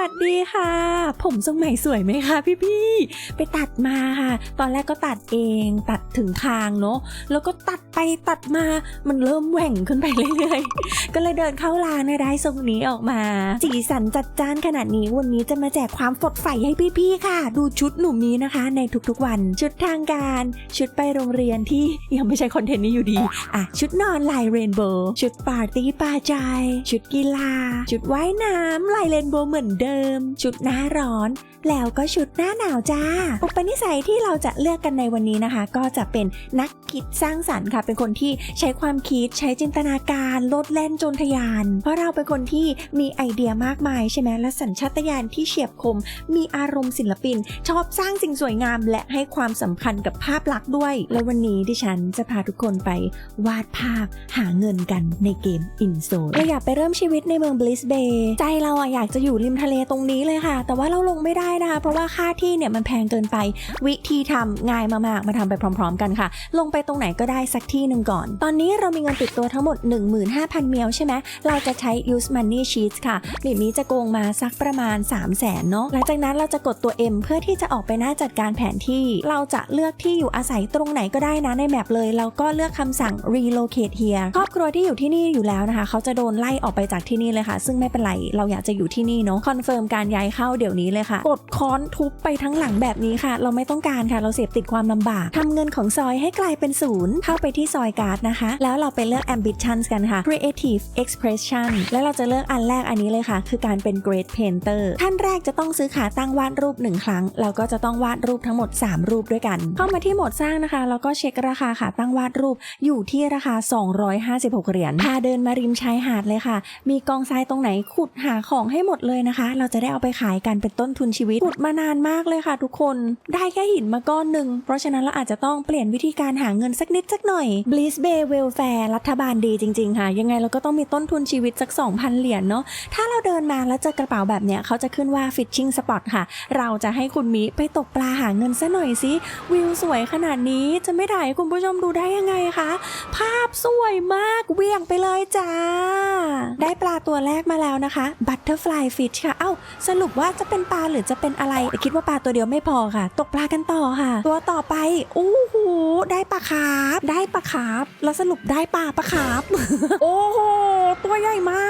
วัสดีค่ะ ผมทรงใหม่สวยไหมคะพี่พี่ๆไปตัดมาค่ะ ตอนแรกก็ตัดเอง ตัดถึงคางเนาะแล้วก็ตัดไปตัดมามันเริ่มแหว่งขึ้นไปเรื่อยๆ ก็เลยเดินเข้าร้านได้ทรงนี้ออกมา สีสันจัดจ้านขนาดนี้วันนี้จะมาแจกความสดใสให้พี่ๆค่ะ ดูชุดหนุ่มนี้นะคะ ในทุกๆวัน ชุดทางการ ชุดไปโรงเรียนที่ยังไม่ใช่คอนเทนต์นี้อยู่ดีอะชุดนอนลายเรนโบว์ชุดปาร์ตี้ปาใจ ชุดกีฬา ชุดว่ายน้ำลายเรนโบว์เหมือนเดิมชุดหน้าร้อน แล้วก็ชุดหน้าหนาวจ้า อุปนิสัยที่เราจะเลือกกันในวันนี้นะคะ ก็จะเป็นนักคิดสร้างสรรค์ค่ะ เป็นคนที่ใช้ความคิดใช้จินตนาการโลดแล่นจนทยาน เพราะเราเป็นคนที่มีไอเดียมากมายใช่ไหมและสัญชาตญาณที่เฉียบคม มีอารมณ์ศิลปิน ชอบสร้างสิ่งสวยงาม และให้ความสำคัญกับภาพลักษณ์ด้วย และวันนี้ดิฉันจะพาทุกคนไปวาดภาพหาเงินกันในเกม i n z o เราอยากไปเริ่มชีวิตในเมืองบลิสเบย์ใจเราอะอยากจะอยู่ริมทะเลตรงนี้เลยค่ะ แต่ว่าเราลงไม่ได้นะคะ เพราะว่าค่าที่เนี่ยมันแพงเกินไป วิธีทำง่ายมากๆ มาทำไปพร้อม ๆ กันค่ะ ลงไปตรงไหนก็ได้สักที่หนึ่งก่อน ตอนนี้เรามีเงินติดตัวทั้งหมด 15,000 เมียวใช่ไหมเราจะใช้ use money sheets ค่ะบิมีจะโกงมาสักประมาณ 3 0 0แสนเนาะ หลังจากนั้นเราจะกดตัว M เพื่อที่จะออกไปหน้าจัดการแผนที่ เราจะเลือกที่อยู่อาศัยตรงไหนก็ได้นะในแมปเลยแล้วก็เลือกคำสั่ง relocate here ครอบครัวที่อยู่ที่นี่อยู่แล้วนะคะ เขาจะโดนไล่ออกไปจากที่นี่เลยค่ะ ซึ่งไม่เป็นไร เราอยากจะอยู่ที่นี่เนาะคอนเฟิร์มการย้ายเข้าเดี๋ยวนี้เลยค่ะ กดค้อนทุบไปทั้งหลังแบบนี้ค่ะ เราไม่ต้องการค่ะ เราเสพติดความลำบากทำเงินของซอยให้กลายเป็นศูนย์เข้าไปที่ซอยการ์ดนะคะ แล้วเราไปเลือก ambitions กันค่ะ creative expression แล้วเราจะเลือกอันแรกอันนี้เลยค่ะ คือการเป็น great painter ขั้นแรกจะต้องซื้อขาตั้งวาดรูปหนึ่งครั้งแล้วก็จะต้องวาดรูปทั้งหมด 3 รูปด้วยกัน เข้ามาที่โหมดสร้างนะคะ แล้วก็เช็คราคาขาตั้งวาดรูปอยู่ที่ราคา 256 เหรียญพาเดินมาริมชายหาดเลยค่ะ มีกองทรายตรงไหนขุดหาของให้หมดเลยนะคะเราจะได้เอาไปขายกันเป็นต้นทุนชีวิตขุดมานานมากเลยค่ะ ทุกคนได้แค่หินมาก้อนหนึ่งเพราะฉะนั้นเราอาจจะต้องเปลี่ยนวิธีการหาเงินสักนิดสักหน่อย Bliss Bay Welfare รัฐบาลดีจริง ๆ ค่ะ ยังไงเราก็ต้องมีต้นทุนชีวิตสัก 2,000 เหรียญเนาะถ้าเราเดินมาแล้วเจอกระเป๋าแบบเนี้ยเขาจะขึ้นว่า Fishing Spot ค่ะ เราจะให้คุณมิไปตกปลาหาเงินซะหน่อยสิวิวสวยขนาดนี้จะไม่ถ่ายให้คุณผู้ชมดูได้ยังไงคะภาพสวยมากเวี่ยงไปเลยจ้า ได้ปลาตัวแรกมาแล้วนะคะ Butterfly Fish ค่ะเอาสรุปว่าจะเป็นปลาหรือจะเป็นอะไร คิดว่าปลาตัวเดียวไม่พอค่ะ ตกปลากันต่อค่ะ ตัวต่อไปอู้หูได้ปลาคาร์ฟได้ปลาคาร์ฟแล้วสรุปได้ปลาปลาคาร์ฟโอ้โหตัวใหญ่มาก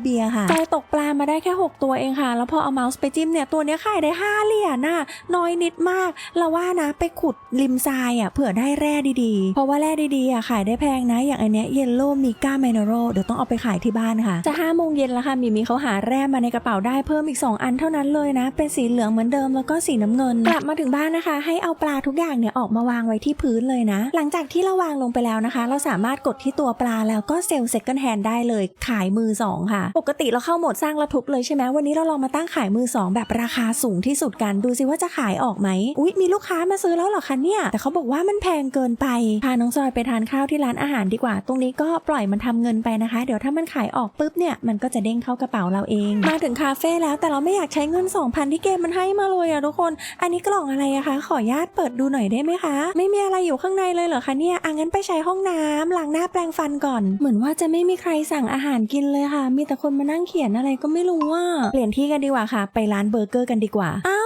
เบียค่ะจอยตกปลามาได้แค่ 6 ตัวเองค่ะ แล้วพอเอาเมาส์ไปจิ้มเนี่ยตัวเนี้ยขายได้ 5 เหรียญน่ะน้อยนิดมากเราว่านะไปขุดริมทรายอะเผื่อได้แร่ดีๆ เพราะว่าแร่ดีๆอะขายได้แพงนะ อย่างอันเนี้ยเยลโล่มิก้า m ม n น r a l เดี๋ยวต้องเอาไปขายที่บ้านค่ะ จะ5โมงเย็นแล้วค่ะมีมีเขาหาแร่มาในกระเป๋าได้เพิ่มอีก 2 อันเท่านั้นเลยนะ เป็นสีเหลืองเหมือนเดิมแล้วก็สีน้ำเงิน กลับมาถึงบ้านนะคะ ให้เอาปลาทุกอย่างเนี่ยออกมาวางไว้ที่พื้นเลยนะ หลังจากที่เราวางลงไปแล้วนะคะ เราสามารถกดที่ตัวปลาแล้วก็เซลล์เซ็ก n d แฮนได้เลยขายมือสองค่ะ ปกติเราเข้าโหมดสร้างระทุบเลยใช่ไหมวันนี้เราลองมาตั้งขายมือสองแบบราคาสูงที่สุดกันดูสิว่าจะขายออกไหมอุ๊ยมีลูกค้ามาซื้อแล้วเหรอคะเนี่ย แต่เขาบอกว่ามันแพงเกินไปพาน้องจอยไปทานข้าวที่ร้านอาหารดีกว่า ตรงนี้ก็ปล่อยมันทำเงินไปนะคะ เดี๋ยวถ้ามันขายออกปุ๊บเนี่ยมันก็จะเด้งเข้ากระเป๋าเราเอง มาถึงคาเฟ่แล้วแต่เราไม่อยากใช้เงิน 2,000 ที่เกมมันให้มาเลยอะทุกคน อันนี้กล่องอะไรอะคะ ขออนุญาตเปิดดูหน่อยได้ไหมคะ ไม่มีอะไรอยู่ข้างในเลยเหรอคะเนี่ยอะงั้นไปใช้ห้องน้ำล้างหน้าแปรงฟันก่อน เหมือนว่าจะไม่มีใครสั่งอาหารกินเลยค่ะมีแต่คนมานั่งเขียนอะไรก็ไม่รู้ว่า เปลี่ยนที่กันดีกว่าค่ะ ไปร้านเบอร์เกอร์กันดีกว่า เอ้า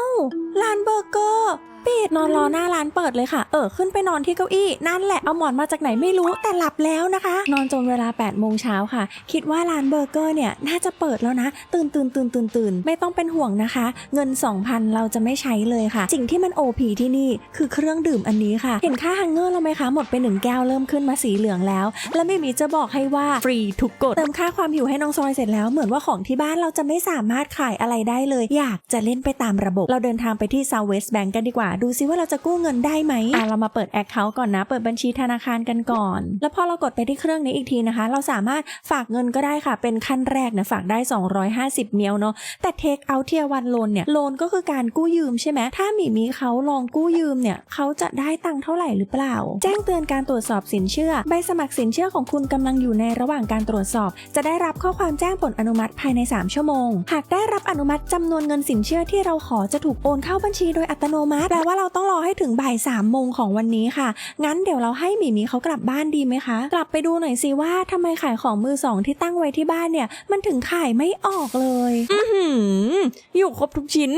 ร้านเบอร์เกอร์ปิดนอนรอหน้าร้านเปิดเลยค่ะ เออขึ้นไปนอนที่เก้าอี้นั่นแหละเอาหมอนมาจากไหนไม่รู้แต่หลับแล้วนะคะ นอนจนเวลา8โมงเช้าค่ะ คิดว่าร้านเบอร์เกอร์เนี่ยน่าจะเปิดแล้วนะ ตื่นตื่นตื่นตื่นตื่นไม่ต้องเป็นห่วงนะคะ เงิน 2,000 เราจะไม่ใช้เลยค่ะ สิ่งที่มัน OP ที่นี่คือเครื่องดื่มอันนี้ค่ะ เห็นค่าฮังเกอร์เราไหมคะหมดไปหนึ่งแก้วเริ่มขึ้นมาสีเหลืองแล้ว และไม่มีจะบอกให้ว่าฟรีทุกกดเติมค่าความหิวให้น้องซอยเสร็จแล้วเหมือนว่าของที่บ้านเราจะไม่สามารถขายอะไรได้เลย อยากจะเล่นไปตามระบบ เราเดินทางไปที่ Southwest Bank กันดีกว่าดูซิว่าเราจะกู้เงินได้ไหมอะเรามาเปิด Account ก่อนนะ เปิดบัญชีธนาคารกันก่อน แล้วพอเรากดไปที่เครื่องนี้อีกทีนะคะ เราสามารถฝากเงินก็ได้ค่ะ เป็นขั้นแรกนะฝากได้ 250 เมียวเนาะ แต่เทคเอาเทียวันโลนเนี่ย โลนก็คือการกู้ยืมใช่ไหม ถ้ามีมีเขาลองกู้ยืมเนี่ยเขาจะได้ตังค์เท่าไหร่หรือเปล่า แจ้งเตือนการตรวจสอบสินเชื่อ ใบสมัครสินเชื่อของคุณกำลังอยู่ในระหว่างการตรวจสอบ จะได้รับข้อความแจ้งผลอนุมัติภายใน 3 ชั่วโมง หากได้รับอนุมัติจำนวนเงินสินเชื่อที่เราขอจะถูกโอนเข้าบัญชีโดยอัตโนมัติว่าเราต้องรอให้ถึงบ่าย3โมงของวันนี้ค่ะ งั้นเดี๋ยวเราให้หมีหมีเขากลับบ้านดีไหมคะ กลับไปดูหน่อยสิว่าทำไมขายของมือสองที่ตั้งไว้ที่บ้านเนี่ย มันถึงขายไม่ออกเลย อือหือมอยู่ครบทุกชิ้น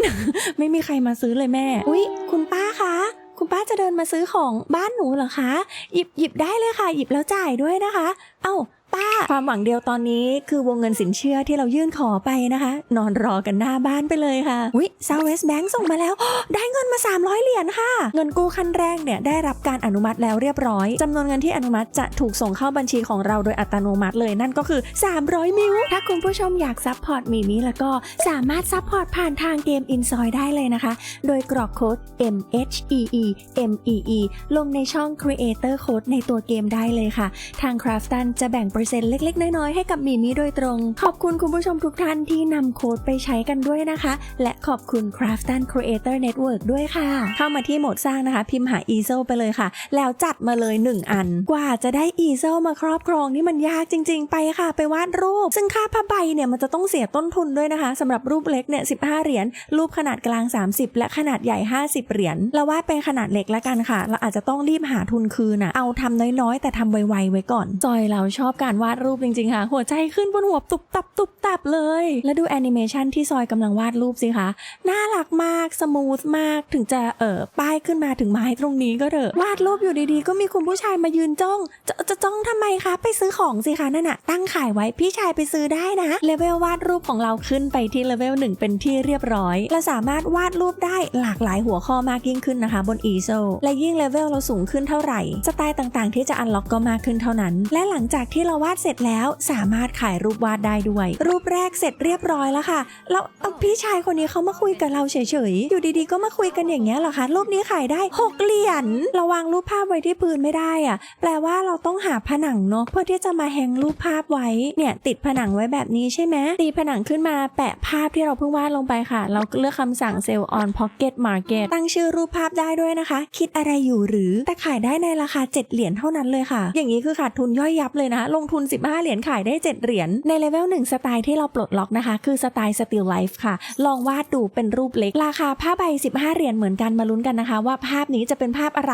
ไม่มีใครมาซื้อเลยแม่ อุ๊ย คุณป้าคะคุณป้าจะเดินมาซื้อของบ้านหนูเหรอคะ หยิบหยิบได้เลยค่ะ หยิบแล้วจ่ายด้วยนะคะ เอ้า ป้า ความหวังเดียวตอนนี้คือวงเงินสินเชื่อที่เรายื่นขอไปนะคะ นอนรอกันหน้าบ้านไปเลยค่ะวิซาวเวสแบงก์ส่งมาแล้ว ได้เงินมา 300 เหรียญค่ะ เงินกู้ขั้นแรกเนี่ยได้รับการอนุมัติแล้วเรียบร้อย จำนวนเงินที่อนุมัติจะถูกส่งเข้าบัญชีของเราโดยอัตโนมัติเลยนั่นก็คือ 300 มิลถ้าคุณผู้ชมอยากซัพพอร์ตมีนี้แล้วก็สามารถซัพพอร์ตผ่านทางเกมอินซอยได้เลยนะคะ โดยกรอกโค้ด M H E E M E E ลงในช่อง Creator Code ในตัวเกมได้เลยค่ะ ทางคราฟตันจะแบ่งประ10%เล็ก ๆ น้อยๆให้กับมีมี่โดยตรง ขอบคุณคุณผู้ชมทุกท่านที่นำโค้ดไปใช้กันด้วยนะคะ และขอบคุณ Craftan Creator Network ด้วยค่ะ เข้ามาที่โหมดสร้างนะคะ พิมพ์หา ESO ไปเลยค่ะ แล้วจัดมาเลย 1 อัน กว่าจะได้ ESO มาครอบครองนี่มันยากจริง ๆ ไปค่ะ ไปวาดรูป ซึ่งค่าผ้าใบเนี่ยมันจะต้องเสียต้นทุนด้วยนะคะสำหรับรูปเล็กเนี่ย15 เหรียญรูปขนาดกลาง 30 และขนาดใหญ่ 50 เหรียญเราวาดเป็นขนาดเล็กแล้วกันค่ะ เราอาจจะต้องรีบหาทุนคืนอะเอาทำน้อยๆ แต่ทำไวๆไว้ก่อนจอยเราชอบการวาดรูปจริงๆค่ะ หัวใจขึ้นบนหัวตุบตับตุบตับเลย แล้วดูแอนิเมชันที่ซอยกำลังวาดรูปสิคะน่ารักมากสมูทมากถึงจะเอ่อป้ายขึ้นมาถึงไม้ตรงนี้ก็เถอะวาดรูปอยู่ดีๆ ก็มีคุณผู้ชายมายืนจ้อง จะจะจ้องทำไมคะ ไปซื้อของสิคะนั่นน่ะตั้งขายไว้พี่ชายไปซื้อได้นะเลเวลวาดรูปของเราขึ้นไปที่เลเวลหนึ่งเป็นที่เรียบร้อยเราสามารถวาดรูปได้หลากหลายหัวข้อมากยิ่งขึ้นนะคะ บน easel และยิ่งเลเวลเราสูงขึ้นเท่าไหร่สไตล์ต่างๆ ที่จะอันล็อกก็มากขึ้นเท่านั้น และหลังจากที่เราวาดเสร็จแล้วสามารถขายรูปวาดได้ด้วย รูปแรกเสร็จเรียบร้อยแล้วค่ะแล้วเอาพี่ชายคนนี้เขามาคุยกับเราเฉยๆ อยู่ดีๆ ก็มาคุยกันอย่างเงี้ยเหรอคะรูปนี้ขายได้6เหรียญเราวางรูปภาพไว้ที่พื้นไม่ได้อะแปลว่าเราต้องหาผนังเนาะเพื่อที่จะมาแฮงรูปภาพไว้เนี่ยติดผนังไว้แบบนี้ใช่ไหมตีผนังขึ้นมาแปะภาพที่เราเพิ่งวาดลงไปค่ะ เราเลือกคำสั่ง Sell on Pocket Market ตั้งชื่อรูปภาพได้ด้วยนะคะ คิดอะไรอยู่หรือแต่ขายได้ในราคา 7 เหรียญเท่านั้นเลยค่ะ อย่างนี้คือขาดทุนย่อยยับเลยนะลงทุน 15 เหรียญขายได้ 7 เหรียญ ในเลเวล1สไตล์ที่เราปลดล็อกนะคะ คือสไตล์ Still Life ค่ะ ลองวาดดูเป็นรูปเล็ก ราคาผ้าใบ 15 เหรียญเหมือนกันมาลุ้นกันนะคะ ว่าภาพนี้จะเป็นภาพอะไร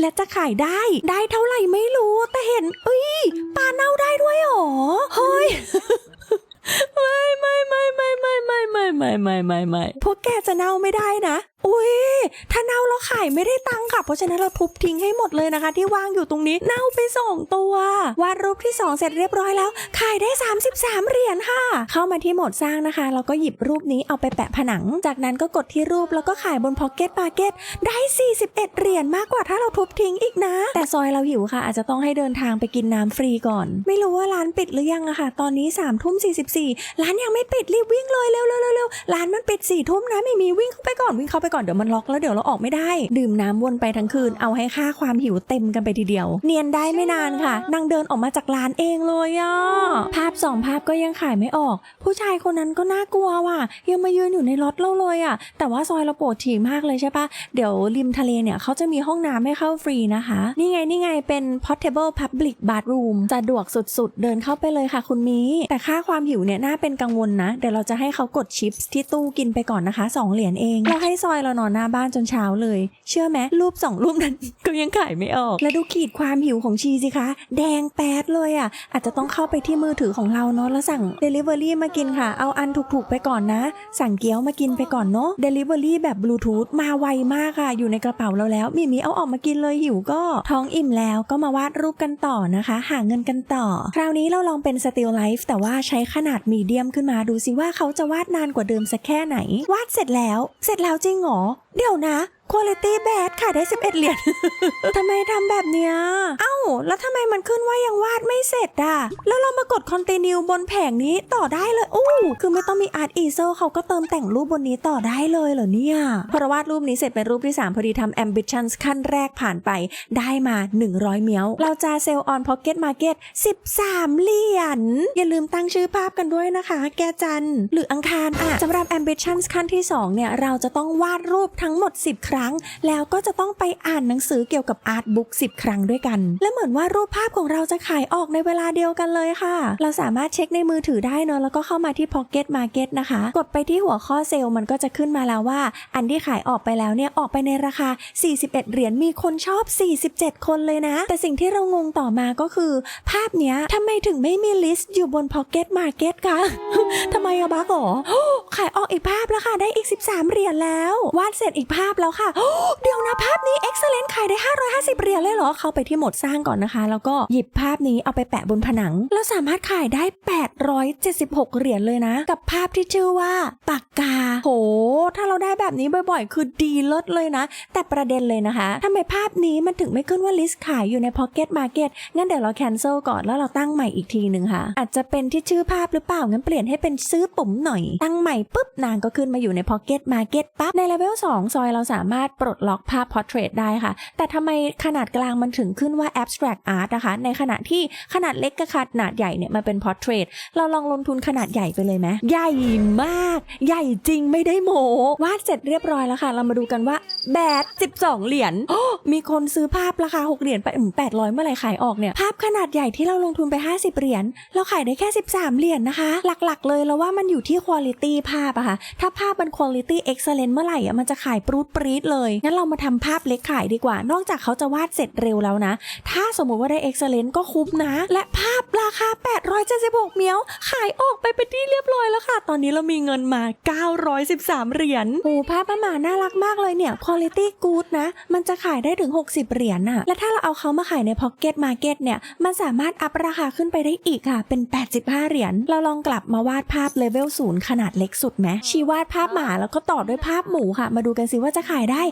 และจะขายได้ ได้เท่าไหร่ไม่รู้ แต่เห็นเอ้ยปลาเน่าได้ด้วยหรอเฮ้ยไม่ไม่ไม่ไม่ไม่ไม่ไม่ไม่ไม่ไม่พวกแกจะเน่าไม่ได้นะอุ้ยถ้าเน่าแล้วขายไม่ได้ตังค์ค่ะ เพราะฉะนั้นเราทุบทิ้งให้หมดเลยนะคะ ที่วางอยู่ตรงนี้ เน่าไปสองตัววาดรูปที่ 2 เสร็จเรียบร้อยแล้ว ขายได้ 33 เหรียญค่ะ เข้ามาที่โหมดสร้างนะคะ เราก็หยิบรูปนี้เอาไปแปะผนัง จากนั้นก็กดที่รูปแล้วก็ขายบนพ็อกเก็ตมาเก็ตได้ 41 เหรียญมากกว่าถ้าเราทุบทิ้งอีกนะ แต่ซอยเราหิวค่ะ อาจจะต้องให้เดินทางไปกินน้ำฟรีก่อน ไม่รู้ว่าร้านปิดหรือยังอะค่ะ ตอนนี้3ามทุ่ม44ร้านยังไม่ปิดรีบวิ่งเลยเร็วเร็วเร็วเร็วร้านมันปิด4ี่ทุ่มนะไม่มีวิ่งเข้าไปก่อนวิ่งเข้าไปก่อนเดี๋ยวมันล็อกแล้วเดี๋ยวเราออกไม่ได้ ดื่มน้ำวนไปทั้งคืนเอาให้ค่าความหิวเต็มกันไปทีเดียว เนียนได้ไม่นานค่ะนางเดินออกมาจากร้านเองเลยอะภาพสองภาพก็ยังขายไม่ออก ผู้ชายคนนั้นก็น่ากลัวว่ะ ยังมายืนอยู่ในรถเราเลยอะแต่ว่าซอยเราโปรดถี่มากเลยใช่ปะเดี๋ยวริมทะเลเนี่ยเขาจะมีห้องน้ำให้เข้าฟรีนะคะ นี่ไงนี่ไงเป็น portable public bathroom สะดวกสุดๆ เดินเข้าไปเลยค่ะคุณมี แต่ค่าความหิวเนี่ยน่าเป็นกังวลนะ เดี๋ยวเราจะให้เขากดชิปส์ที่ตู้กินไปก่อนนะคะ 2 เหรียญเองเราให้ซอยเรานอนหน้าบ้านจนเช้าเลย เชื่อไหมรูป 2 รูปนั้น ก็ยังขายไม่ออก แล้วดูขีดความหิวของชีสิคะ แดงแป๊ดเลยอะ อาจจะต้องเข้าไปที่มือถือของเราเนาะแล้วสั่ง Delivery มากินค่ะ เอาอันถูกๆไปก่อนนะ สั่งเกี๊ยวมากินไปก่อนเนาะ Delivery แบบบลูทูธมาไวมากค่ะ อยู่ในกระเป๋าเราแล้วมีมีเอาออกมากินเลยหิวก็ท้องอิ่มแล้วก็มาวาดรูปกันต่อนะคะ หาเงินกันต่อ คราวนี้เราลองเป็น Still Life แต่ว่าใช้ขนาดมีเดียมขึ้นมาดูสิว่าเขาจะวาดนานกว่าเดิมสักแค่ไหน วาดเสร็จแล้ว เสร็จแล้วจริงเหรอ เดี๋ยวนะ Quality Bad ขายได้ 11 เหรียญ ทำไมทำแบบเนี้ย เอ้า แล้วทำไมมันขึ้นว่ายังวาดไม่เสร็จอะ แล้วเรามากด Continue บนแผงนี้ต่อได้เลย อู้คือไม่ต้องมี Art Easel เขาก็เติมแต่งรูปบนนี้ต่อได้เลยเหรอเนี่ย พอเราวาดรูปนี้เสร็จเป็นรูปที่ 3 พอดีทำ Ambitions ขั้นแรกผ่านไปได้มา 100 เมียว เราจะเซลล์ on Pocket Market 13 เหรียญ อย่าลืมตั้งชื่อภาพกันด้วยนะคะ แกจันหรืออังคารอะสำหรับ Ambitions ขั้นที่2เนี่ยเราจะต้องวาดรูปทั้งหมด 10 ครั้งรั้ง แล้วก็จะต้องไปอ่านหนังสือเกี่ยวกับอาร์ตบุ๊ก10 ครั้งด้วยกัน และเหมือนว่ารูปภาพของเราจะขายออกในเวลาเดียวกันเลยค่ะ เราสามารถเช็คในมือถือได้เนอะแล้วก็เข้ามาที่ Pocket Market นะคะ กดไปที่หัวข้อเซลล์มันก็จะขึ้นมาแล้วว่า อันที่ขายออกไปแล้วเนี่ยออกไปในราคา 41 เหรียญมีคนชอบ 47 คนเลยนะ แต่สิ่งที่เรางงต่อมาก็คือ ภาพเนี้ยทำไมถึงไม่มีลิสต์อยู่บน Pocket Market คะทำไมอะบักหรอขายออกอีกภาพแล้วค่ะได้อีก 13 เหรียญแล้ว วาดเสร็จอีกภาพแล้วค่ะเดี๋ยวนะภาพนี้ excellent ขายได้ 550 เหรียญเลยเหรอ เข้าไปที่หมดสร้างก่อนนะคะ แล้วก็หยิบภาพนี้เอาไปแปะบนผนัง แล้วสามารถขายได้ 876 เหรียญเลยนะ กับภาพที่ชื่อว่าปากกา โห ถ้าเราได้แบบนี้บ่อยๆ คือดีเลิศเลยนะ แต่ประเด็นเลยนะคะทำไมภาพนี้มันถึงไม่ขึ้นว่าลิสต์ขายอยู่ใน Pocket Market งั้นเดี๋ยวเรา cancel ก่อนแล้วเราตั้งใหม่อีกทีหนึ่งค่ะ อาจจะเป็นที่ชื่อภาพหรือเปล่างั้นเปลี่ยนให้เป็นซื้อปุ่มหน่อย ตั้งใหม่ปุ๊บนางก็ขึ้นมาอยู่ใน Pocket Market ปั๊บในเลเวล2ซอยเราสามารถปลดล็อกภาพ Portrait ได้ค่ะ แต่ทำไมขนาดกลางมันถึงขึ้นว่า Abstract Art นะคะ ในขณะที่ขนาดเล็กกับขนาดใหญ่เนี่ยมันเป็น Portrait เราลองลงทุนขนาดใหญ่ไปเลยไหมใหญ่มาก ใหญ่จริงไม่ได้โมวาดเสร็จเรียบร้อยแล้วค่ะ เรามาดูกันว่าแบด12 เหรียญมีคนซื้อภาพราคา 6 เหรียญไปอืม800เมื่อไหร่ขายออกเนี่ยภาพขนาดใหญ่ที่เราลงทุนไป 50 เหรียญเราขายได้แค่ 13 เหรียญนะคะ หลักๆ เลยแล้วว่ามันอยู่ที่คุณภาพอะค่ะถ้าภาพมันคุณ i t y excellent เมื่อไหร่อะมันจะขายปรูดปรีดเลยงั้นเรามาทำภาพเล็กขายดีกว่า นอกจากเขาจะวาดเสร็จเร็วแล้วนะ ถ้าสมมุติว่าได้ excellent ก็คุ้มนะ และภาพราคา 876เมียว ขายออกไปเป็นที่เรียบร้อยแล้วค่ะ ตอนนี้เรามีเงินมา 913 เหรียญโอ้ภาพประมาน่ารักมากเลยเนี่ย quality good นะ มันจะขายได้ถึง 60 เหรียญน่ะ และถ้าเราเอาเขามาขายใน Pocket Market เนี่ย มันสามารถอัพราคาขึ้นไปได้อีกค่ะ เป็น 85 เหรียญ เราลองกลับมาวาดภาพเลเวลศูนย์ขนาดเล็กสุดไหมชีวาดภาพหมาแล้วก็ต่อด้วยภาพหมูค่ะ มาดูกันสิว่าจะขายได้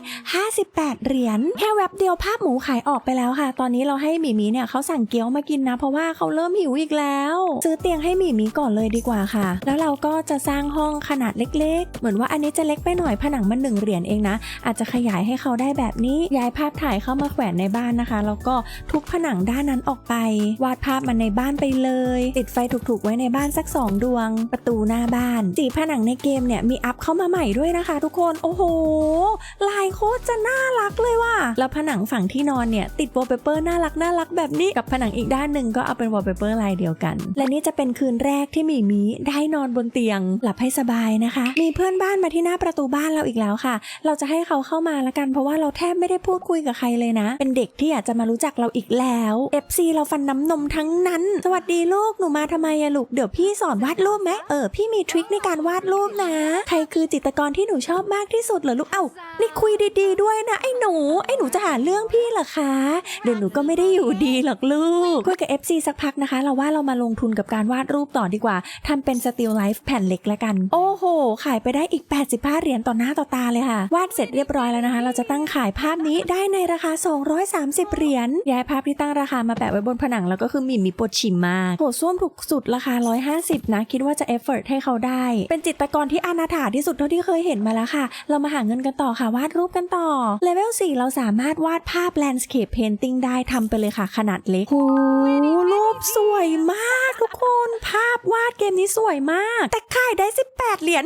58 เหรียญแค่แวบเดียวภาพหมูขายออกไปแล้วค่ะ ตอนนี้เราให้หมีหมีเนี่ยเขาสั่งเกี๊ยวมากินนะ เพราะว่าเขาเริ่มหิวอีกแล้ว ซื้อเตียงให้หมีหมีก่อนเลยดีกว่าค่ะ แล้วเราก็จะสร้างห้องขนาดเล็ก ๆ เหมือนว่าอันนี้จะเล็กไปหน่อยผนังมันหนึ่งเหรียญเองนะ อาจจะขยายให้เขาได้แบบนี้ย้ายภาพถ่ายเข้ามาแขวนในบ้านนะคะแล้วก็ทุบผนังด้านนั้นออกไป วาดภาพมันในบ้านไปเลย ติดไฟถูกๆไว้ในบ้านสัก 2 ดวง ประตูหน้าบ้านสีผนังในเกมเนี่ยมีอัพเข้ามาใหม่ด้วยนะคะ ทุกคนโอ้โหลายโคตรจะน่ารักเลยว่ะ แล้วผนังฝั่งที่นอนเนี่ย ติดวอลเปเปอร์น่ารักน่ารักแบบนี้กับผนังอีกด้านหนึ่งก็เอาเป็นวอลเปเปอร์ลายเดียวกัน และนี่จะเป็นคืนแรกที่มีมีได้นอนบนเตียง หลับให้สบายนะคะ มีเพื่อนบ้านมาที่หน้าประตูบ้านเราอีกแล้วค่ะ เราจะให้เขาเข้ามาละกันเพราะว่าเราแทบไม่ได้พูดคุยกับใครเลยนะ เป็นเด็กที่อยากจะมารู้จักเราอีกแล้ว FC เราฟันน้ำนมทั้งนั้น สวัสดีลูกหนูมาทำไมอะลูกเดี๋ยวพี่สอนวาดรูปไหมเออพี่มีทริคในการวาดรูปนะ ใครคือจิตรกรที่หนูชอบมากที่สุดเหรอลูกเอ้านี่คุยดีๆด้วยนะไอ้หนู ไอ้หนูจะหาเรื่องพี่เหรอคะ เดี๋ยวหนูก็ไม่ได้อยู่ดีหรอกลูกคุยกับ FC สักพักนะคะ เราว่าเรามาลงทุนกับการวาดรูปต่อดีกว่าทำเป็นสติลไลฟ์แผ่นเล็กละกัน โอ้โห ขายไปได้อีก 85 เหรียญต่อหน้าต่อตาเลยค่ะ วาดเสร็จเรียบร้อยแล้วนะคะ เราจะตั้งขายภาพนี้ได้ในราคา 230 เหรียญย้ายภาพที่ตั้งราคามาแปะไว้บนผนังแล้วก็คือหมิ่มมีปวดฉิมมากโหส้วมถูกสุดราคา 150 นะ คิดว่าจะเอฟเฟอร์ให้เขาได้ เป็นจิตรกรที่อนาถาที่สุดเท่าที่เคยเห็นมาแล้วค่ะ เรามาหาเงินกันต่อค่ะวาดรูปกันต่อเลเวล4เราสามารถวาดภาพ landscape painting ได้ทำไปเลยค่ะ ขนาดเล็กโหรูปสวยมากทุกคน ภาพวาดเกมนี้สวยมาก แต่ขายได้ 18 เหรียญ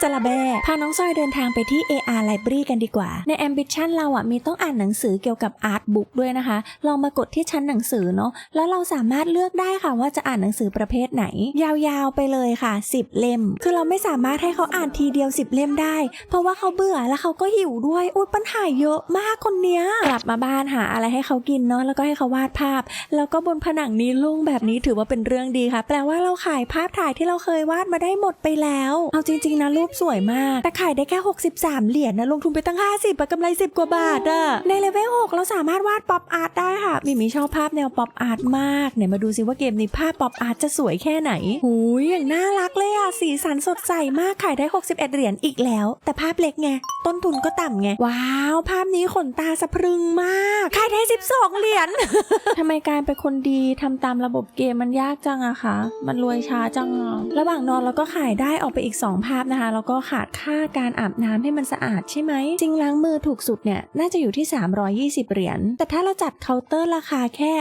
จะละแบพาน้องซอยเดินทางไปที่ AR Library กันดีกว่า ใน Ambition เราอะมีต้องอ่านหนังสือเกี่ยวกับ Art Book ด้วยนะคะ ลองมากดที่ชั้นหนังสือเนาะแล้วเราสามารถเลือกได้ค่ะว่าจะอ่านหนังสือประเภทไหน ยาวๆไปเลยค่ะ 10 เล่ม คือเราไม่สามารถให้เขาอ่านทีเดียว 10 เล่มได้ เพราะว่าเขาเบื่อแล้วเขาก็หิวด้วยอุ้ยปัญหาเยอะมากคนเนี้ยกลับมาบ้านหาอะไรให้เขากินเนาะแล้วก็ให้เขาวาดภาพ แล้วก็บนผนังนี้โล่งแบบนี้ถือว่าเป็นเรื่องดีค่ะ แปลว่าเราขายภาพถ่ายที่เราเคยวาดมาได้หมดไปแล้ว เอาจริง ๆ นะรูปสวยมาก แต่ขายได้แค่ 63 เหรียญนะลงทุนไปตั้ง 50อะกำไร 10 กว่าบาทอะในเลเวล6เราสามารถวาดป๊อปอาร์ตได้ค่ะมิมีชอบภาพแนวป๊อปอาร์ตมากเนี่ยมาดูสิว่าเกมนี้ภาพป๊อปอาร์ตจะสวยแค่ไหนหูยอย่างน่ารักเลยอะสีสันสดใสมากขายได้ 61 เหรียญอีกแล้ว แต่ภาพเล็กไงต้นทุนก็ต่ำไง ว้าว ภาพนี้ขนตาสะพรึงมากขายได้ 12 เหรียญ ทำไมการเป็นคนดีทำตามระบบเกมมันยากจังอะคะ มันรวยช้าจังอะระหว่างนอนเราก็ขายได้ออกไปอีก 2 ภาพนะคะ แล้วก็ขาดค่าการอาบน้ำให้มันสะอาดใช่ไหม จริงล้างมือถูกสุดเนี่ย น่าจะอยู่ที่ 320 เหรียญ แต่ถ้าเราจัดเคาน์เตอร์ราคาแค่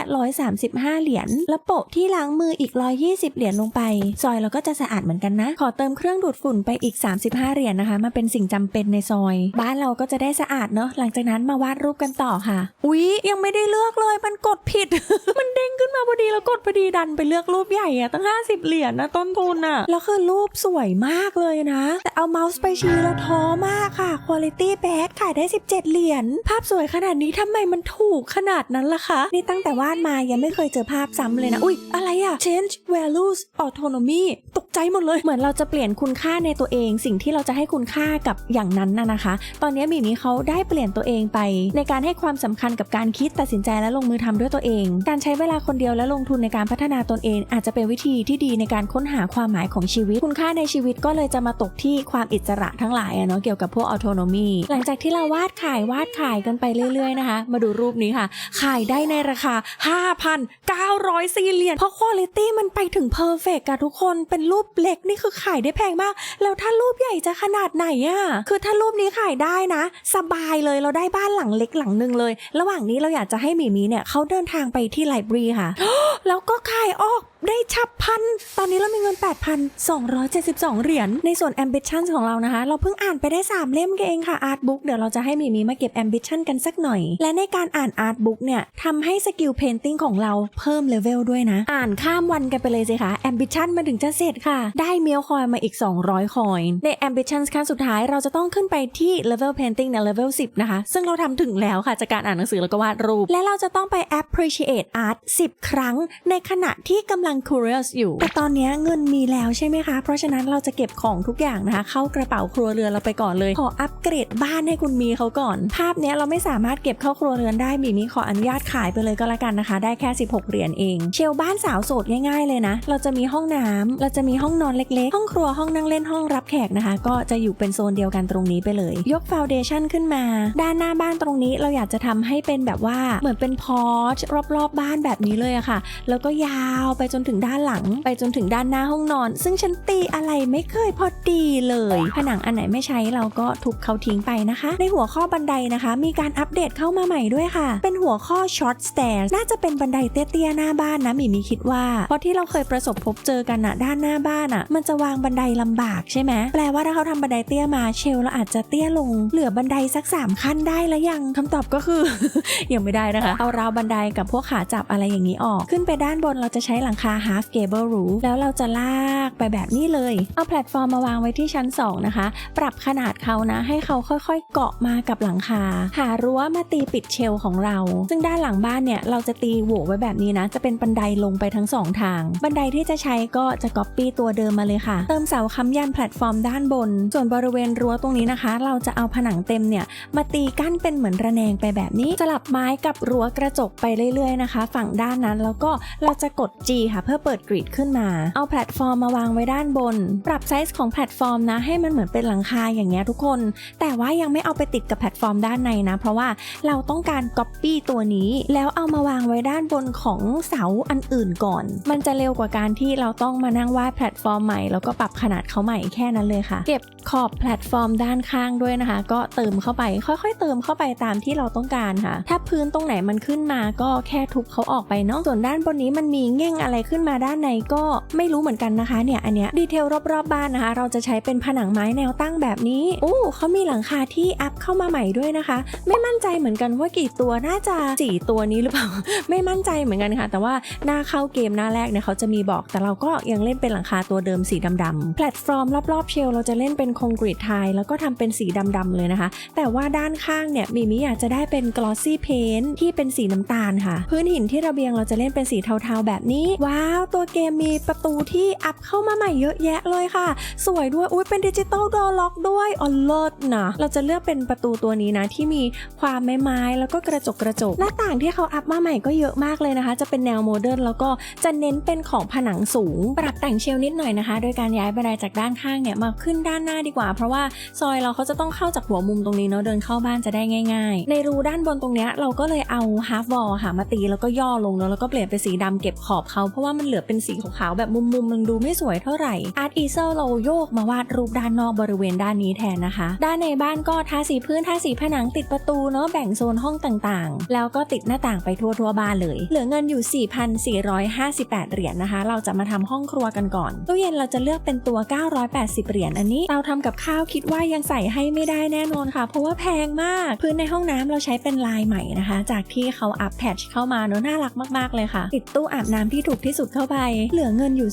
135 เหรียญ แล้วโปะที่ล้างมืออีก 120 เหรียญลงไป ซอยเราก็จะสะอาดเหมือนกันนะ ขอเติมเครื่องดูดฝุ่นไปอีก 35 เหรียญนะคะ มาเป็นสิ่งจำเป็นในซอยบ้านเราก็จะได้สะอาดเนาะหลังจากนั้นมาวาดรูปกันต่อค่ะ อุ๊ยยังไม่ได้เลือกเลยมันกดผิด มันเด้งขึ้นมาพอดีแล้วกดพอดีดันไปเลือกรูปใหญ่อะตั้ง 50 เหรียญนะต้นทุนอะแล้วคือรูปสวยมากเลยนะ แต่เอาเมาส์ไปชี้แล้วท้อมากค่ะ Quality Bad ขายได้ 17 เหรียญภาพสวยขนาดนี้ทำไมมันถูกขนาดนั้นล่ะคะนี่ตั้งแต่วาดมายังไม่เคยเจอภาพซ้ำเลยนะอุ๊ยอะไรอะ change values autonomy ตกใจหมดเลยเหมือนเราจะเปลี่ยนคุณค่าในตัวเอง สิ่งที่เราจะให้คุณค่ากับอย่างนั้นน่ะนะคะตอนนี้มีมีเขาได้เปลี่ยนตัวเองไป ในการให้ความสำคัญกับการคิดตัดสินใจและลงมือทำด้วยตัวเอง การใช้เวลาคนเดียวและลงทุนในการพัฒนาตนเอง อาจจะเป็นวิธีที่ดีในการค้นหาความหมายของชีวิต คุณค่าในชีวิตก็เลยจะมาตกที่ความอิสระทั้งหลายอะเนาะเกี่ยวกับพวก autonomy หลังจากที่เราวาดขายวาดขายกันไปเรื่อยๆนะคะ มาดูรูปนี้ค่ะ ขายได้ในราคา 5,904เหรียญเพราะ quality มันไปถึง perfect อะทุกคนเป็นรูปเล็กนี่คือขายได้แพงมาก แล้วถ้ารูปใหญ่จะขนาดไหนอะคือถ้ารูปนี้ขายได้นะ สบายเลยเราได้บ้านหลังเล็กหลังหนึ่งเลย ระหว่างนี้เราอยากจะให้หมีมีเนี่ยเขาเดินทางไปที่ไลบรารีค่ะ แล้วก็ขายออก ได้ฉับพัน ตอนนี้เรามีเงิน 8,272 เหรียญ ในส่วน ambition ของเรานะคะ เราเพิ่งอ่านไปได้ 3 เล่มเองค่ะ art book เดี๋ยวเราจะให้มีมีมาเก็บ ambition กันสักหน่อย และในการอ่าน art book เนี่ยทำให้สกิล painting ของเราเพิ่มเลเวลด้วยนะ อ่านข้ามวันกันไปเลยสิคะ ambition มาถึงจะเสร็จค่ะ ได้เมียวคอยมาอีก 200 คอย ใน ambition ขั้นสุดท้ายเราจะต้องขึ้นไปที่ level painting ใน level 10 นะคะ ซึ่งเราทำถึงแล้วค่ะจากการอ่านหนังสือแล้วก็วาดรูป และเราจะต้องไป appreciate art 10 ครั้ง ในขณะที่กำลัง curious อยู่ แต่ตอนนี้เงินมีแล้วใช่ไหมคะ เพราะฉะนั้นเราจะเก็บของทุกอย่างนะคะ เข้ากระเป๋าครัวเรือนเราไปก่อนเลย ขออัปเกรดบ้านให้คุณมีเขาก่อน ภาพนี้เราไม่สามารถเก็บเข้าครัวเรือนได้มีมีขออนุญาตขายไปเลยก็แล้วกันนะคะ ได้แค่ 16 เหรียญเอง เชลบ้านสาวโสดง่ายๆเลยนะ เราจะมีห้องน้ำเราจะมีห้องนอนเล็กๆ ห้องครัวห้องนั่งเล่นห้องรับแขกนะคะ ก็จะอยู่เป็นโซนเดียวกันตรงนี้ไปเลย ยกฟาวเดชั่นขึ้นมา ด้านหน้าบ้านตรงนี้เราอยากจะทำให้เป็นแบบว่าเหมือนเป็นพอร์ชรอบๆบ้านแบบนี้เลยอะค่ะ แล้วก็ยาวไปจนถึงด้านหลัง ไปจนถึงด้านหน้าห้องนอน ซึ่งฉันตีอะไรไม่เคยพอดีเลย ผนังอันไหนไม่ใช้เราก็ทุบเขาทิ้งไปนะคะ ในหัวข้อบันไดนะคะ มีการอัปเดตเข้ามาใหม่ด้วยค่ะ เป็นหัวข้อ short stairs น่าจะเป็นบันไดเตี้ยๆหน้าบ้านนะมีมีคิดว่า เพราะที่เราเคยประสบพบเจอกันอะด้านหน้าบ้านอะมันจะวางบันไดลำบากใช่ไหมแปลว่าถ้าเขาทำบันไดเตี้ยมาเชลเราอาจจะเตี้ยลง เหลือบันไดสักสามขั้นได้แล้วยังคำตอบก็คือยังไม่ได้นะคะ เอาราวบันไดกับพวกขาจับอะไรอย่างนี้ออก ขึ้นไปด้านบนเราจะใช้หลังคา half gable roof แล้วเราจะลากไปแบบนี้เลย เอาแพลตฟอร์มมาวางไว้ที่ชั้น 2 นะคะ ปรับขนาดเขานะ ให้เขาค่อยๆ เกาะมากับหลังคา หารั้วมาตีปิดเชลของเรา ซึ่งด้านหลังบ้านเนี่ย เราจะตีโหวไว้แบบนี้นะ จะเป็นบันไดลงไปทั้งสองทาง บันไดที่จะใช้ก็จะก๊อปปี้ตัวเดิมมาเลยค่ะ เติมเสาค้ำยันแพลตฟอร์มด้านบน ส่วนบริเวณรั้วตรงนี้นะคะ เราจะเอาผนังเต็มเนี่ยมาตีกั้นเป็นเหมือนระแนงไปแบบนี้สลับไม้กับรั้วกระจกไปเรื่อยๆนะคะ ฝั่งด้านนั้นแล้วก็เราจะกด G ค่ะเพื่อเปิดกริดขึ้นมา เอาแพลตฟอร์มมาวางไว้ด้านบน ปรับไซส์ของแพลตฟอร์มนะ ให้มันเหมือนเป็นหลังคาอย่างเงี้ยทุกคน แต่ว่ายังไม่เอาไปติดกับแพลตฟอร์มด้านในนะ เพราะว่าเราต้องการ Copy ตัวนี้ แล้วเอามาวางไว้ด้านบนของเสาอันอื่นก่อน มันจะเร็วกว่าการที่เราต้องมานั่งวาดแพลตฟอร์มใหม่แล้วก็ปรับขนาดเขาใหม่แค่นั้นเลยค่ะ เก็บขอบแพลตฟอร์มด้านข้างด้วยนะคะ ก็เติมเข้าไปค่อยๆ เติมเข้าไปตามที่เราต้องการค่ะ ถ้าพื้นตรงไหนมันขึ้นมาก็แค่ทุบเขาออกไปเนาะส่วนด้านบนนี้มันมีแง่งอะไรขึ้นมาด้านในก็ไม่รู้เหมือนกันนะคะเนี่ยอันเนี้ยดีเทลรอบๆบบ้านนะคะ เราจะใช้เป็นผนังไม้แนวตั้งแบบนี้โอ้เขามีหลังคาที่อัพเข้ามาใหม่ด้วยนะคะ ไม่มั่นใจเหมือนกันว่ากี่ตัวน่าจะสี่ตัวนี้หรือเปล่า ไม่มั่นใจเหมือนกันค่ะ แต่ว่าหน้าเข้าเกมหน้าแรกเนี่ยเขาจะมีบอก แต่เราก็ยังเล่นเป็นหลังคาตัวเดิมสีดำๆแพลตฟอร์มรอบๆเชลเราจะเล่นเป็นคอนกรีตไทยแล้วก็ทำเป็นสีดำๆเลยนะคะ แต่ว่าด้านข้างเนี่ยมิมิอยากจะได้เป็นกลอสซี่เพนที่เป็นสีน้ำตาลค่ะ พื้นหินที่ระเบียงเราจะเล่นเป็นสีเทาๆแบบนี้ว้าว ตัวเกมมีประตูที่อัพเข้ามาใหม่เยอะแยะเลยค่ะ สวยด้วย อุ้ยเป็นดิจิตอลดอล็อกด้วยออเลิศนะ เราจะเลือกเป็นประตูตัวนี้นะ ที่มีความไม้ไม้แล้วก็กระจกกระจก หน้าต่างที่เขาอัพมาใหม่ก็เยอะมากเลยนะคะ จะเป็นแนวโมเดิร์นแล้วก็จะเน้นเป็นของผนังสูง ปรับแต่งเชลนิดหน่อยนะคะ โดยการย้ายบันไดจากด้านข้างเนี่ยมาขึ้นด้านหน้าดีกว่า เพราะว่าซอยเราเขาจะต้องเข้าจากหัวมุมตรงนี้เนาะเดินเข้าบ้านจะได้ง่าย ๆ ในรูด้านบนตรงเนี้ยเราก็เลยเอาฮาร์ฟวอลค่ะมาตีแล้วก็ย่อลงเนาะแล้วก็เปลี่ยนเป็นสีดำเก็บขอบเขาเพราะราะว่ามันเหลือเป็นสีขาวๆแบบมุมๆมันดูไม่สวยเท่าไหร่อาร์ตอีเซลเราโยกมาวาดรูปด้านนอกบริเวณด้านนี้แทนนะคะ ด้านในบ้านก็ทาสีพื้นทาสีผนังติดประตูเนาะแบ่งโซนห้องต่างๆ แล้วก็ติดหน้าต่างไปทั่วทั่วๆบ้านเลย เหลือเงินอยู่ 4,458 เหรียญนะคะ เราจะมาทำห้องครัวกันก่อนตู้เย็นเราจะเลือกเป็นตัว 980 เหรียญอันนี้เราทำกับข้าวคิดว่ายังใส่ให้ไม่ได้แน่นอนค่ะ เพราะว่าแพงมาก พื้นในห้องน้ำเราใช้เป็นลายใหม่นะคะ จากที่เขาอัพแพทช์เข้ามาเนอะน่ารักมากๆเลยค่ะ ติดตู้อาบน้ำที่ถูกที่สุดเข้าไป เหลือเงินอยู่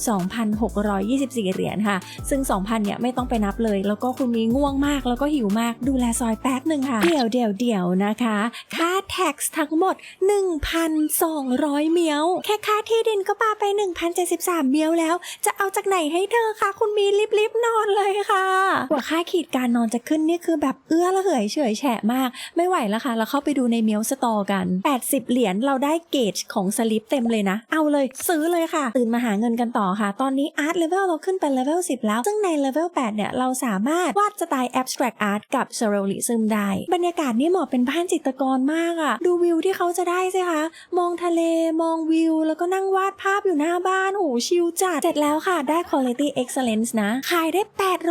2,624 เหรียญค่ะ ซึ่ง 2,000 เนี่ยไม่ต้องไปนับเลย แล้วก็คุณมีง่วงมากแล้วก็หิวมากดูแลซอยแป๊บหนึ่งค่ะ เดี๋ยวเดี๋ยวเดี๋ยวนะคะ ค่าแท็กซ์ทั้งหมด 1,200 เมียว แค่ค่าที่ดินก็ปาไป 1,073 เมียวแล้ว จะเอาจากไหนให้เธอคะคุณมีรีบๆนอนเลยค่ะกว่าค่าขีดการนอนจะขึ้นนี่คือแบบเอื้อละเหยเฉยแฉะมาก ไม่ไหวแล้วค่ะ เราเข้าไปดูในเมียวสตอร์กัน 80 เหรียญเราได้เกจของสลิปเต็มเลยนะ เอาเลยซื้อเลยค่ะ ตื่นมาหาเงินกันต่อค่ะ ตอนนี้อาร์ตเลเวลเราขึ้นเป็นเลเวล10 แล้ว ซึ่งในเลเวล8เนี่ยเราสามารถวาดสไตล์ abstract art กับ surrealism ได้ บรรยากาศนี่เหมาะเป็นบ้านจิตรกรมากอะดูวิวที่เขาจะได้สิคะ มองทะเลมองวิว แล้วก็นั่งวาดภาพอยู่หน้าบ้านโอ้ชิลจัดเสร็จแล้วค่ะได้ quality excellence นะ ขายได้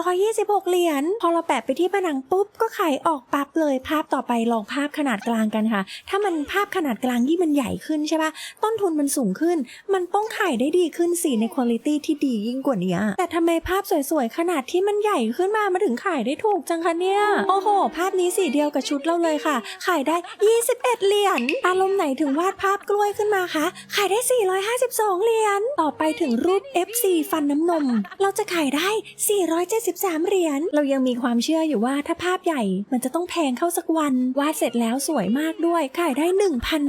826 เหรียญพอเราแปะไปที่ผนังปุ๊บ ก็ขายออกปั๊บเลยภาพต่อไปลองภาพขนาดกลางกันค่ะ ถ้ามันภาพขนาดกลางยิ่งมันใหญ่ขึ้นใช่ปะต้นทุนมันสูงขึ้น มันต้องขายได้ดีขึ้นสิในคุณภาพที่ดียิ่งกว่านี้แต่ทำไมภาพสวยๆ ขนาดที่มันใหญ่ขึ้นมามาถึงขายได้ถูกจังคะเนี่ย โอ้โห ภาพนี้สีเดียวกับชุดเราเลยค่ะ ขายได้ 21 เหรียญ อารมณ์ไหนถึงวาดภาพกล้วยขึ้นมาคะ ขายได้ 452 เหรียญ ต่อไปถึงรูป FC ฟันน้ำนม เราจะขายได้ 473 เหรียญ เรายังมีความเชื่ออยู่ว่าถ้าภาพใหญ่ มันจะต้องแพงเข้าสักวัน วาดเสร็จแล้วสวยมากด้วย ขายได้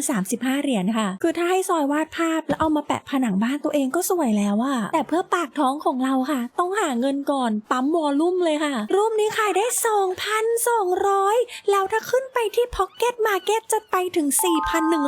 1,035 เหรียญค่ะ คือถ้าให้ซอยวาดภาพแล้วเอามาแปะผนังบ้านตัวเองก็สวยแล้วอะแต่เพื่อปากท้องของเราค่ะ ต้องหาเงินก่อนปั๊มวอลลุ่มเลยค่ะ รูปนี้ขายได้ 2,200 แล้วถ้าขึ้นไปที่ Pocket Market จะไปถึง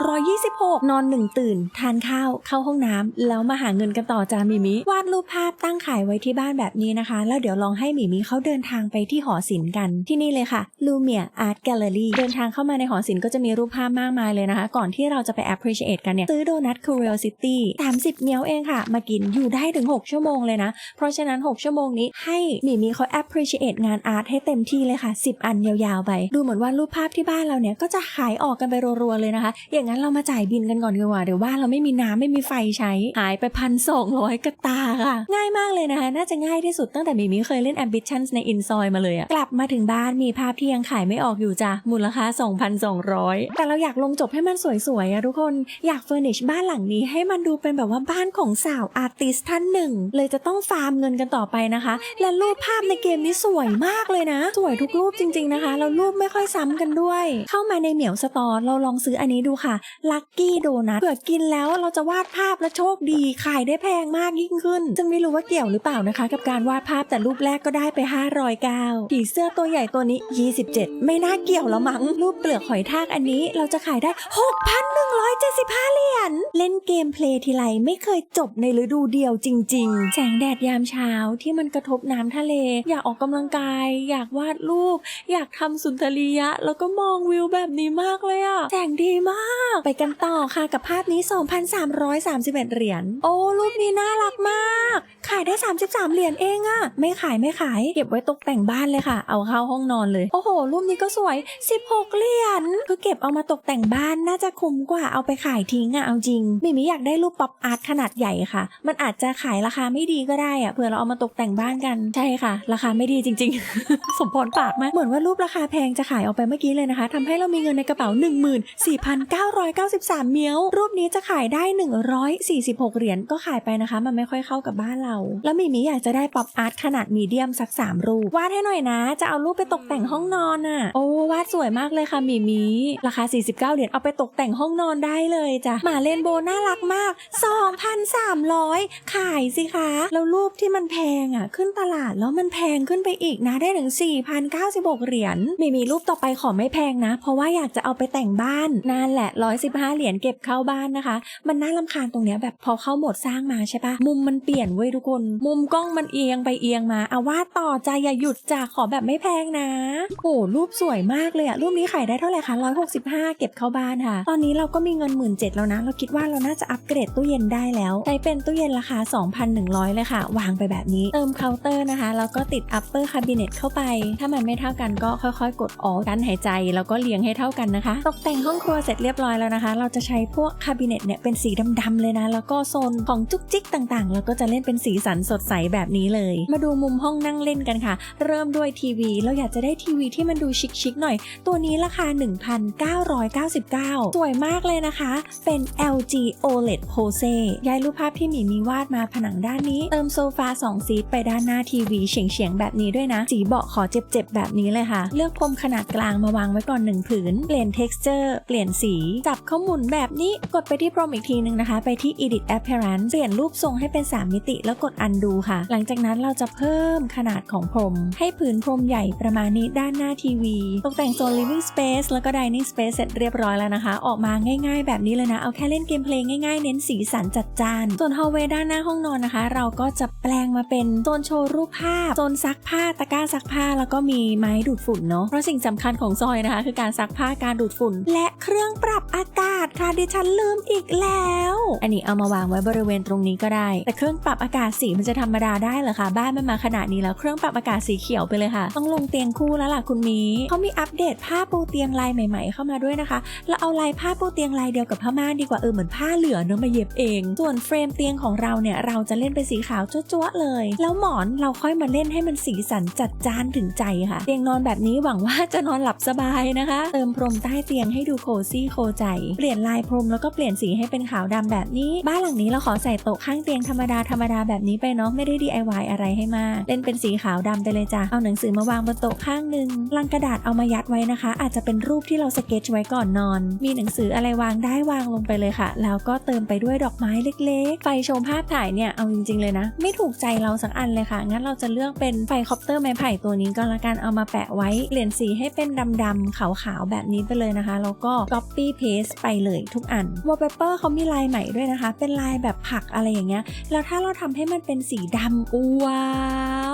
4,126 นอนหนึ่งตื่น ทานข้าว เข้าห้องน้ำแล้วมาหาเงินกันต่อจ้ามิมิวาดรูปภาพตั้งขายไว้ที่บ้านแบบนี้นะคะ แล้วเดี๋ยวลองให้มิมิเขาเดินทางไปที่หอศิลป์กันที่นี่เลยค่ะ Lumia Art Gallery เดินทางเข้ามาในหอศิลป์ก็จะมีรูปภาพมากมายเลยนะคะ ก่อนที่เราจะไป appreciate กันเนี่ยซื้อโดนัท Curiosity 30 10เมียวเองค่ะ มากินอยู่ได้ถึง 6 ชั่วโมงเลยนะ เพราะฉะนั้น 6 ชั่วโมงนี้ให้หมีมีเขา appreciate งานอาร์ตให้เต็มที่เลยค่ะ 10 อันยาวๆไป ดูเหมือนว่ารูปภาพที่บ้านเราเนี่ยก็จะขายออกกันไปรัวๆเลยนะคะ อย่างนั้นเรามาจ่ายบินกันก่อนดีกว่าเดี๋ยวบ้านเราไม่มีน้ำไม่มีไฟใช้หายไปพันสองร้อยกระตาค่ะ ง่ายมากเลยนะคะ น่าจะง่ายที่สุดตั้งแต่หมีมีเคยเล่น ambitions ใน InSoy มาเลยอะกลับมาถึงบ้านมีภาพที่ยังขายไม่ออกอยู่จ้ะมูลค่า 2,200 แต่เราอยากลงจบให้มันสวยๆอะทุกคนอยากเฟอร์นิชบ้านหลังนี้ให้มันดูเป็นแบบว่าบ้านของสาวอาร์ติสท่านหนึ่ง เลยจะต้องฟาร์มเงินกันต่อไปนะคะ และรูปภาพในเกมนี้สวยมากเลยนะ สวยทุกรูปจริง ๆนะคะ แล้วรูปไม่ค่อยซ้ำกันด้วย เข้ามาในเหมียวสตอร์เราลองซื้ออันนี้ดูค่ะลัคกี้โดนัทเผื่อกินแล้วเราจะวาดภาพและโชคดีขายได้แพงมากยิ่งขึ้นซึ่งไม่รู้ว่าเกี่ยวหรือเปล่านะคะ กับการวาดภาพแต่รูปแรกก็ได้ไป 509ผีเสื้อตัวใหญ่ตัวนี้ 27 ไม่น่าเกี่ยวแล้วมั้งรูปเปลือกหอยทากอันนี้เราจะขายได้ 6,175เหรียญเล่นเกมเพลย์ทีไรไไม่เคยจบในฤดูเดียวจริง ๆ แสงแดดยามเช้าที่มันกระทบน้ำทะเล อยากออกกำลังกาย อยากวาดรูป อยากทำสุนทรียะ แล้วก็มองวิวแบบนี้มากเลยอะแสงดีมาก ไปกันต่อค่ะกับภาพนี้ 2,331 เหรียญ โอ้รูปนี้น่ารักมาก ขายได้ 33 เหรียญเองอะไม่ขายไม่ขาย เก็บไว้ตกแต่งบ้านเลยค่ะ เอาเข้าห้องนอนเลย โอ้โห รูปนี้ก็สวย 16 เหรียญคือเก็บเอามาตกแต่งบ้านน่าจะคุ้มกว่าเอาไปขายทิ้งอะเอาจริงมิมิอยากได้รูปป๊อปอาร์ตขนาดใหญ่ค่ะ มันอาจจะขายราคาไม่ดีก็ได้อะเผื่อเราเอามาตกแต่งบ้านกันใช่ค่ะ ราคาไม่ดีจริง ๆ สมพรปากมากเหมือนว่ารูปราคาแพงจะขายออกไปเมื่อกี้เลยนะคะทำให้เรามีเงินในกระเป๋า 14,993 เมียว รูปนี้จะขายได้ 146 เหรียญก็ขายไปนะคะ มันไม่ค่อยเข้ากับบ้านเรา แล้วมิมิอยากจะได้ป๊อปอาร์ตขนาดมีเดียมสัก 3 รูปวาดให้หน่อยนะ จะเอารูปไปตกแต่งห้องนอนอะโอ้วาดสวยมากเลยค่ะมิมิราคา 49 เหรียญเอาไปตกแต่งห้องนอนได้เลยจ้ะหมาเลนโบน่ารักมาก2,300 ขายสิคะ แล้วรูปที่มันแพงอะ ขึ้นตลาดแล้วมันแพงขึ้นไปอีกนะได้ถึง 4,096 เหรียญมิมิรูปต่อไปขอไม่แพงนะ เพราะว่าอยากจะเอาไปแต่งบ้านนั่นแหละ 115 เหรียญเก็บเข้าบ้านนะคะ มันน่าลำคาญตรงเนี้ยแบบพอเข้าโหมดสร้างมาใช่ปะมุมมันเปลี่ยนเว้ยทุกคน มุมกล้องมันเอียงไปเอียงมาเอาวาดต่อใจอย่าหยุดจ้ะขอแบบไม่แพงนะโอ้รูปสวยมากเลยอะรูปนี้ขายได้เท่าไหร่คะ165 เก็บเข้าบ้านค่ะ ตอนนี้เราก็มีเงิน 1 7ื่นแล้วนะ เราคิดว่าเราน่าจะอัปเกรดตู้เย็นได้แล้วใช้เป็นตู้เย็นราคา 2,100 เลยค่ะ วางไปแบบนี้ เติมเคาน์เตอร์นะคะ แล้วก็ติด upper cabinet เข้าไป ถ้ามันไม่เท่ากันก็ค่อยๆ กดออกกันหายใจ แล้วก็เรียงให้เท่ากันนะคะ ตกแต่งห้องครัวเสร็จเรียบร้อยแล้วนะคะ เราจะใช้พวกคาบิเนตเนี่ยเป็นสีดำๆเลยนะ แล้วก็โซนของจุกจิกต่างๆ แล้วก็จะเล่นเป็นสีสันสดใสแบบนี้เลย มาดูมุมห้องนั่งเล่นกันค่ะ เริ่มด้วยทีวี เราอยากจะได้ทีวีที่มันดูชิคๆหน่อย ตัวนี้ราคา 1,999 สวยมากเลยนะคะ เป็น LG OLED Pose ย้ายรูปภาพที่หมีมีวาดมาผนังด้านนี้ เติมโซฟา2ซีทไปด้านหน้าทีวีเฉียงๆแบบนี้ด้วยนะ สีเบาะขอเจ็บๆแบบนี้เลยค่ะ เลือกพรมขนาดกลางมาวางไว้ก่อน1ผืน เปลี่ยน texture เปลี่ยนสี จับเข้าหมุนแบบนี้ กดไปที่พรมอีกทีนึงนะคะ ไปที่ edit appearance เปลี่ยนรูปทรงให้เป็น 3 มิติ แล้วกด undo ค่ะ หลังจากนั้นเราจะเพิ่มขนาดของพรม ให้ผืนพรมใหญ่ประมาณนี้ด้านหน้าทีวี ตกแต่งโซน living space แล้วก็ dining space เสร็จเรียบร้อยแล้วนะคะ ออกมาง่าย ๆ แบบนี้เลยนะ เอาแค่เล่นเกมเพลงง่ายๆ เน้นสีสันจัดจาน ส่วน hallway ด้านหน้าห้องนอนนะคะ เราก็จะแปลงมาเป็นโซนโชว์รูปภาพโซนซักผ้าตะกร้าซักผ้าแล้วก็มีไม้ดูดฝุ่นเนาะเพราะสิ่งสำคัญของซอยนะคะ คือการซักผ้าการดูดฝุ่น และเครื่องปรับอากาศค่ะดิฉันลืมอีกแล้ว อันนี้เอามาวางไว้บริเวณตรงนี้ก็ได้ แต่เครื่องปรับอากาศสีมันจะธรรมดาได้เหรอคะบ้านมันมาขนาดนี้แล้วเครื่องปรับอากาศสีเขียวไปเลยค่ะ ต้องลงเตียงคู่แล้วล่ะคุณมีเขามีอัปเดตผ้าปูเตียงลายใหม่ ๆ เข้ามาด้วยนะคะแล้วเอาลายผ้าปูเตียงลายเดียวกับผ้าม่านดีกว่าเออเหมือนผ้าเหลือเนอะมาเย็บเองส่วนเฟรมเตียงของเราเนี่ยเราจะเล่นเป็นสีขาวจั๊วๆเลย แล้วหมอนเราค่อยมาเล่นให้มันสีสันจัดจ้านถึงใจค่ะ เตียงนอนแบบนี้หวังว่าจะนอนหลับสบายนะคะ เติมพรมใต้เตียงให้ดูโคซี่โคใจ เปลี่ยนลายพรมแล้วก็เปลี่ยนสีให้เป็นขาวดำแบบนี้ บ้านหลังนี้เราขอใส่โต๊ะข้างเตียงธรรมดาธรรมดาแบบนี้ไปเนาะไม่ได้ DIY อะไรให้มากเล่นเป็นสีขาวดำไปเลยจ้ะเอาหนังสือมาวางบนโต๊ะข้างหนึ่งลังกระดาษเอามายัดไว้นะคะ อาจจะเป็นรูปที่เราสเก็ตไว้ก่อนนอน มีหนังสืออะไรวางได้วางลงไปเลยค่ะ แล้วก็เติมไปด้วยดอกไม้เล็กๆ ไฟโชมภาพถ่ายเนี่ย เอาจริงๆเลยนะ ไม่ถูกใจเราสักอันเลยค่ะ งั้นเราจะเลือกเป็นไฟคอปเตอร์ไม้ไผ่ตัวนี้ก็แล้วกัน เอามาแปะไว้ เปลี่ยนสีให้เป็นดำๆขาวๆแบบนี้ไปเลยนะคะ แล้วก็ copy paste ไปเลยทุกอัน wallpaper เขามีลายใหม่ด้วยนะคะ เป็นลายแบบผักอะไรอย่างเงี้ย แล้วถ้าเราทำให้มันเป็นสีดำอู้ว้า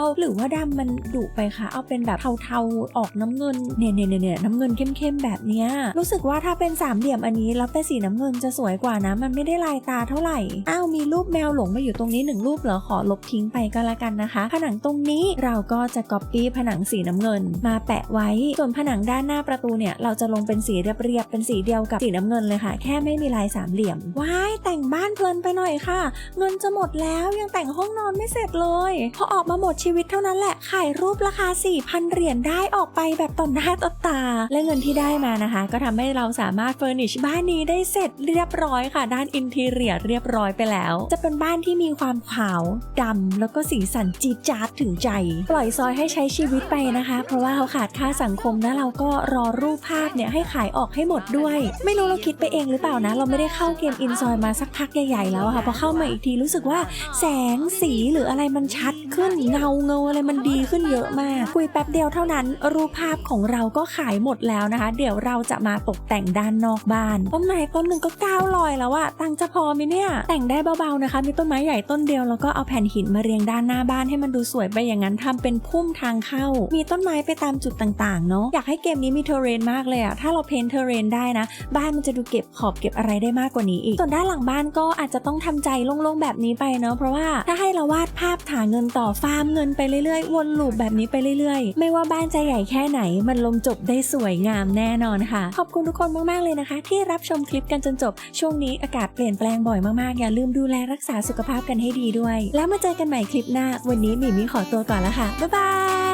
วหรือว่าดำมันดุไปค่ะ เอาเป็นแบบเทาๆออกน้ำเงินเนี่ยเนี่ยเนี่ยน้ำเงินเข้มๆแบบเนี้ยรู้สึกว่าถ้าเป็นสามเหลี่ยมอันนี้แล้วเป็นสีน้ำเงินจะสวยกว่านะ มันไม่ได้ลายตาเท่าไหร่ อ้าวมีรูปแมวหลงมาอยู่ตรงนี้หนึ่งรูปเหรอขอลบทิ้งไปก็แล้วกันนะคะ ผนังตรงนี้เราก็จะก๊อปปี้ผนังสีน้ำเงิน มาแปะไว้ ส่วนผนังด้านหน้าประตูเนี่ยเราจะลงเป็นสีเรียบๆเป็นสีเดียวกับสีน้ำเงินเลยค่ะ แค่ไม่มีลายสามเหลี่ยม ว้ายแต่งบ้านเพลินไปหน่อยค่ะ เงินจะหมดแล้วยังแต่งห้องนอนไม่เสร็จเลย พอออกมาหมดชีวิตเท่านั้นแหละขายรูปราคา 4,000 เหรียญได้ออกไปแบบต่อหน้าต่อตา และเงินที่ได้มานะคะ ก็ทำให้เราสามารถเฟอร์นิชบ้านนี้ได้เสร็จเรียบร้อยค่ะ ด้านอินทีเรียเรียบร้อยไปแล้ว จะเป็นบ้านที่มีความขาวดำแล้วก็สีสันจี๊ดจ๊าดถึงใจ ปล่อยซอยให้ใช้ชีวิตไปนะคะ เพราะว่าเขาขาดค่าสังคมแล้วเราก็รอรูปภาพเนี่ยให้ขายออกให้หมดด้วย ไม่รู้เราคิดไปเองหรือเปล่านะ เราไม่ได้เข้าเกมอินซอยมาสักพักใหญ่ๆแล้วค่ะพอเข้ามาอีกทีรู้สึกว่าแสงสีหรืออะไรมันชัดขึ้นเงาเงาอะไรมันดีขึ้นเยอะมาก คุยแป๊บเดียวเท่านั้น รูปภาพของเราก็ขายหมดแล้วนะคะ เดี๋ยวเราจะมาตกแต่งด้านนอกบ้านต้นไม้ต้นหนึ่งก็ก้าวลอยแล้วอะตังจะพอไหมเนี่ยแต่งได้เบาๆนะคะ มีต้นไม้ใหญ่ต้นเดียวแล้วก็เอาแผ่นหินมาเรียงด้านหน้าบ้านให้มันดูสวยไปอย่างนั้นทำเป็นพุ่มทางเข้า มีต้นไม้ไปตามจุดต่างๆเนาะอยากให้เกมนี้มีเทเรนมากเลยอะถ้าเราเพนเทเรนได้นะ บ้านมันจะดูเก็บขอบเก็บอะไรได้มากกว่านี้อีก ส่วนด้านหลังบ้านก็อาจจะต้องทำใจโล่งๆแบบนี้ไปเนาะเพราะว่าถ้าให้เราวาดภาพหาเงินต่อฟาร์มเงินไปเรื่อยๆ วนลูปแบบนี้ไปเรื่อยๆ ไม่ว่าบ้านจะใหญ่แค่ไหน มันลงจบได้สวยงามแน่นอนค่ะ ขอบคุณทุกคนมากๆเลยนะคะ ที่รับชมคลิปกันจนจบช่วงนี้อากาศเปลี่ยนแปลงบ่อยมากๆ อย่าลืมดูแลรักษาสุขภาพกันให้ดีด้วย แล้วมาเจอกันใหม่คลิปหน้า วันนี้หมีมีขอตัวก่อนแล้วค่ะ บ๊ายบาย